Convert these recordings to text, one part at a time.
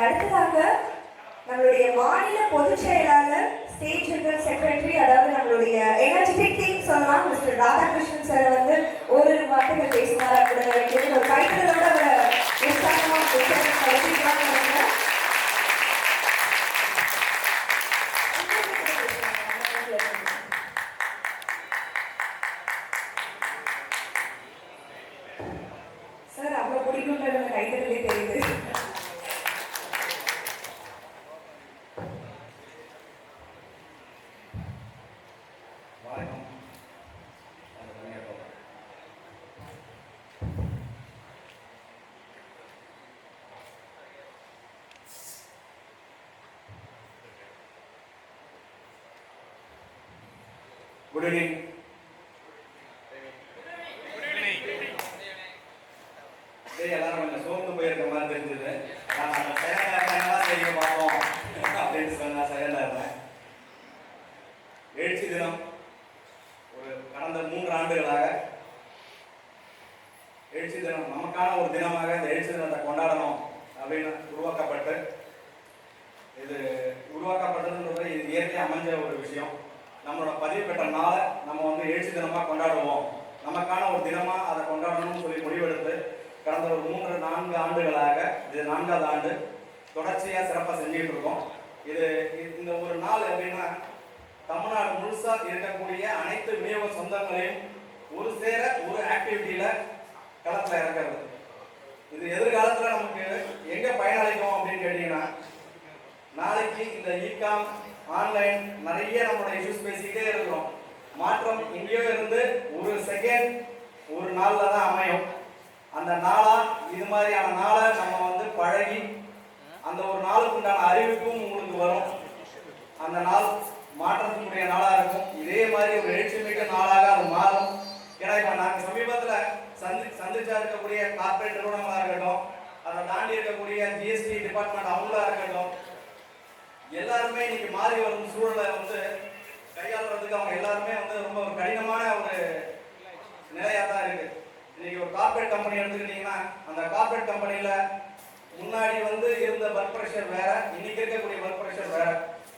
அடுத்ததாக நம்மளுடைய மாநில பொதுச் செயலாளர் ஸ்டேட் ஜெனரல் செக்ரட்டரி அதாவது நம்மளுடைய எனர்ஜெட்டிக் டீம் சொல்லலாம். மிஸ்டர் ராதாகிருஷ்ணன் சார் வந்து ஒரு வார்த்தைகள் குட் ஈவினிங் எல்லாரும் கொஞ்சம் சோர்ந்து போயிருக்க மாதிரி தெரிஞ்சது. நான் அந்த சைலண்டா இருந்தா தெரியும் பார்ப்போம். அப்படின்னு சொன்னா சைலண்டா இருந்தேன் எழுச்சி தினம் ஒரு கடந்த மூன்று ஆண்டுகளாக எழுச்சி தினம் நமக்கான ஒரு தினமாக இந்த எழுச்சி தினத்தை கொண்டாடணும் அப்படின்னு உருவாக்கப்பட்டு இது உருவாக்கப்பட்டதுன்றது இது இயற்கையாக அமைஞ்ச ஒரு விஷயம். நம்மளோட பதிவு பெற்ற நாளை நம்ம வந்து எழுச்சி தினமாக கொண்டாடுவோம். நமக்கான ஒரு தினமாக அதை கொண்டாடணும்னு சொல்லி முடிவெடுத்து கடந்த ஒரு மூன்று நான்கு ஆண்டுகளாக இது நான்காவது ஆண்டு தொடர்ச்சியாக சிறப்பாக செஞ்சுட்டு இருக்கோம். இது இந்த ஒரு நாள் எப்படின்னா தமிழ்நாடு முழுசாக இருக்கக்கூடிய அனைத்து விநியோக சொந்தங்களையும் ஒரு சேர ஒரு ஆக்டிவிட்டியில் களத்தில் இறக்கிறது. இது எதிர்காலத்தில் நமக்கு எங்கே பயனளிக்கும் அப்படின்னு கேட்டிங்கன்னா நாளைக்கு இந்த இகாம் ஆன்லைன் நிறைய நம்மளோட இஷ்யூஸ் பேசிக்கிட்டே இருக்கிறோம். மாற்றம் எங்கேயோ இருந்து ஒரு செகண்ட் ஒரு நாளில் தான் அமையும். அந்த நாளா இது மாதிரியான நாளை நம்ம வந்து பழகி அந்த ஒரு நாளுக்கு உண்டான அறிவிப்பும் உங்களுக்கு வரும். அந்த நாள் மாற்றத்துக்குரிய நாளாக இருக்கும். இதே மாதிரி ஒரு எழுச்சி மிக்க நாளாக அது மாறும். ஏன்னா இப்போ நாங்கள் சமீபத்தில் சந்தி சந்திச்சா இருக்கக்கூடிய கார்பரேட் நிறுவனங்களாக இருக்கட்டும் அதை தாண்டி இருக்கக்கூடிய ஜிஎஸ்டி டிபார்ட்மெண்ட் அவங்களா இருக்கட்டும் எல்லாருமே இன்னைக்கு மாறி வரும் சூழலை வந்து கையாளுறதுக்கு அவங்க எல்லாருமே வந்து ரொம்ப கடினமான ஒரு நிலையா தான் இருக்கு. இன்னைக்கு ஒரு கார்பரேட் கம்பெனி எடுத்துக்கிட்டீங்கன்னா அந்த கார்பரேட் கம்பெனியில முன்னாடி வந்து இருந்த ஒர்க் ப்ரெஷர் வேற இன்னைக்கு இருக்கக்கூடிய ஒர்க் ப்ரெஷர் வேற.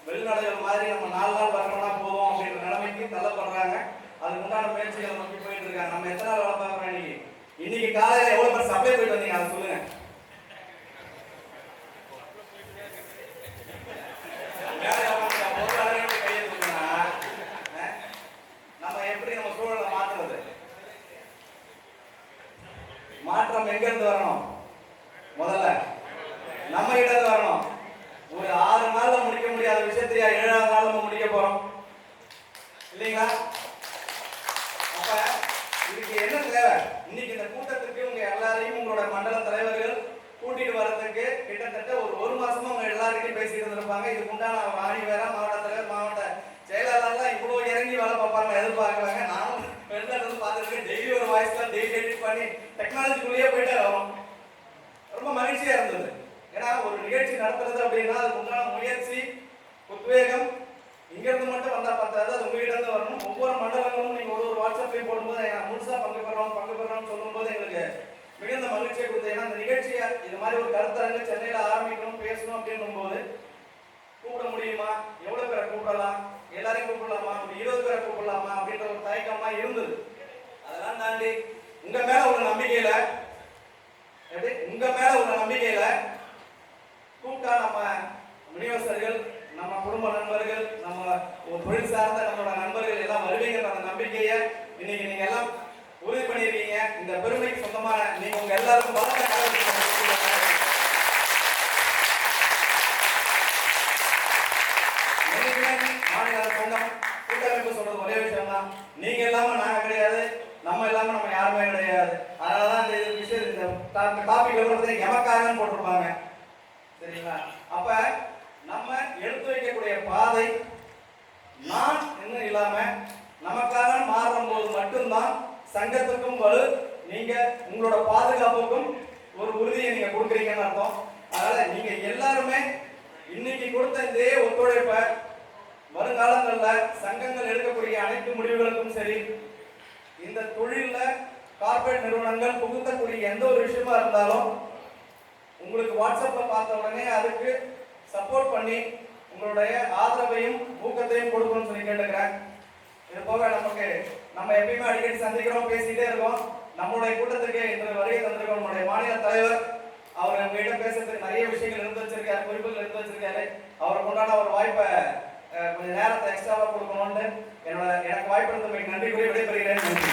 வெளிநாடுகள் மாதிரி நம்ம நாலு நாள் வரணும்னா போவோம் அப்படின்ற நிலைமைக்கு தள்ளப்படுறாங்க. அதுக்கு உண்டான முயற்சிகளை நோக்கி போயிட்டு இருக்காங்க. நம்ம எத்தனை நாள் வேலை பார்க்குறோம் இன்னைக்கு? இன்னைக்கு காலையில எவ்வளவு பேர் சப்ளை போயிட்டு வந்தீங்க? அதை சொல்லுங்க. மாற்றம் எங்க இருந்து வரணும்? முதல்ல நம்ம கிட்ட இருந்து வரணும். ஒரு ஆறு நாள்ல முடிக்க முடியாத விஷயத்தையா ஏழாவது நாள் நம்ம முடிக்க போறோம். இல்லைங்களா? அப்ப இதுக்கு என்ன தேவை? இன்னைக்கு இந்த கூட்டத்துக்கு உங்க எல்லாரையும் உங்களோட மண்டல தலைவர்கள் கூட்டிட்டு வர்றதுக்கு கிட்டத்தட்ட ஒரு ஒரு மாசமா உங்க எல்லார்கிட்டயும் பேசிட்டு இருந்திருப்பாங்க. இதுக்கு உண்டான ஆணி வேற பார்த்துருக்கேன் வாய்ஸ்ல டெய்லி எடிட் பண்ணி டெக்னாலஜிக்குள்ளேயே போயிட்டு வரோம் ரொம்ப மகிழ்ச்சியா இருந்தது. ஏன்னா ஒரு நிகழ்ச்சி நடத்துறது அப்படின்னா அதுக்கு உண்டான முயற்சி உத்வேகம் இங்கிருந்து மட்டும் வந்தா பத்தாது. அது உங்ககிட்ட இருந்து வரணும். ஒவ்வொரு மண்டலங்களும் நீங்க ஒரு ஒரு வாட்ஸ்அப்லயும் போடும்போது நான் முழுசா பங்கு பெறோம் பங்கு பெறோம்னு சொல்லும்போது எங்களுக்கு மிகுந்த மகிழ்ச்சியை கொடுத்தது. ஏன்னா அந்த நிகழ்ச்சியை இது மாதிரி ஒரு கருத்தரங்கு சென்னையில ஆரம்பிக்கணும் பேசணும் அப்படின்னும் போது கூப்பிட முடியுமா? எவ்வளவு பேரை கூப்பிடலாம்? எல்லாரையும் கூப்பிடலாமா? ஒரு இருபது பேரை கூப்பிடலாமா? அப்படின்ற ஒரு தயக்கமாக இருந்தது. அதெல்லாம் தாண்டி உங்க மேல ஒரு நம்பிக்கையில எப்படி உங்க மேல ஒரு நம்பிக்கையில கூப்பிட்டா நம்ம விநியோகஸ்தர்கள் நம்ம குடும்ப நண்பர்கள் நம்ம ஒரு தொழில் சார்ந்த நம்மளோட நண்பர்கள் எல்லாம் வருவீங்கிற அந்த நம்பிக்கையை இன்னைக்கு நீங்க எல்லாம் உறுதி பண்ணியிருக்கீங்க இந்த பெருமைக்கு சொந்தமான நீங்க உங்க எல்லாருக்கும் பலத்த மாநில அரசு கூட்டமைப்பு சொல்றது ஒரே விஷயம் தான் நீங்க இல்லாம நாங்க கிடையாது. நம்ம இல்லாமல் நம்ம யாருமே கிடையாது. அதனாலதான் இந்த இது விஷயம் இந்த டாபிக் எழுதுறது எமக்காகன்னு போட்டிருப்பாங்க. சரிங்களா? அப்ப நம்ம எடுத்து வைக்கக்கூடிய பாதை நான் இன்னும் இல்லாம நமக்காக மாறும் போது மட்டும்தான் சங்கத்துக்கும் வலு நீங்க உங்களோட பாதுகாப்புக்கும் ஒரு உறுதியை நீங்க கொடுக்குறீங்கன்னு அர்த்தம். அதனால நீங்க எல்லாருமே இன்னைக்கு கொடுத்த இதே ஒத்துழைப்பை வருங்காலங்களில் சங்கங்கள் எடுக்கக்கூடிய அனைத்து முடிவுகளுக்கும் சரி இந்த தொழிலில் கார்ப்பரேட் நிறுவனங்கள் புகுத்தக்கூடிய எந்த ஒரு விஷயமா இருந்தாலும் உங்களுக்கு வாட்ஸ்அப்பில் பார்த்த உடனே அதுக்கு சப்போர்ட் பண்ணி உங்களுடைய ஆதரவையும் ஊக்கத்தையும் கொடுக்கணும்னு சொல்லி கேட்டுக்கிறேன். இது போக நமக்கு நம்ம எப்பயுமே அடிக்கடி சந்திக்கிறோம் பேசிட்டே இருக்கோம். நம்மளுடைய கூட்டத்துக்கு இன்று வருகை தந்திருக்கோம் நம்முடைய மாநில தலைவர். அவர் உங்ககிட்ட பேசுறதுக்கு நிறைய விஷயங்கள் இருந்து வச்சிருக்காரு குறிப்புகள் இருந்து வச்சிருக்காரு. அவருக்கு உண்டான ஒரு வாய்ப்பை கொஞ்சம் நேரத்தை எக்ஸ்ட்ராவாக கொடுக்கணும்னு என்னோட எனக்கு வாய்ப்பு இருந்தமைக்கு நன்றி கூறி விடைபெறுகிறேன். நன்றி.